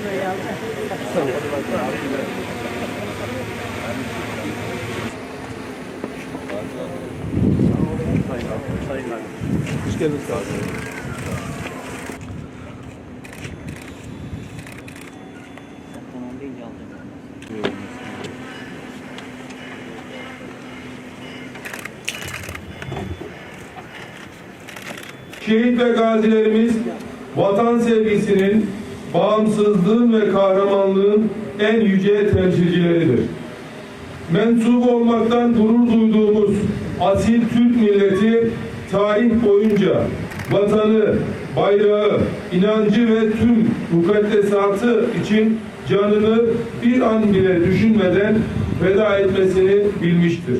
Alacağım. Şehit ve gazilerimiz vatan sevgisinin, bağımsızlığın ve kahramanlığın en yüce temsilcileridir. Mensup olmaktan gurur duyduğumuz asil Türk milleti tarih boyunca vatanı, bayrağı, inancı ve tüm mukaddesatı için canını bir an bile düşünmeden feda etmesini bilmiştir.